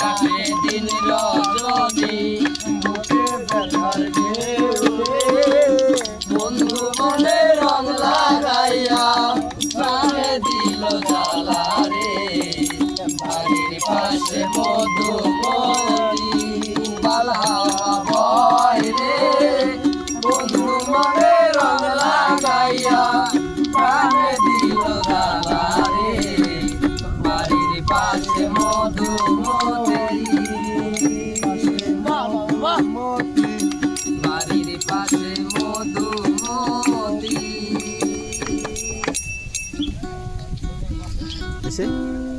কাটে দিন রজনী। বন্ধু মনে রং লাগাইয়া প্রাণে দিল জ্বালা রে। বাড়ির পাশে মধু মধু Jason.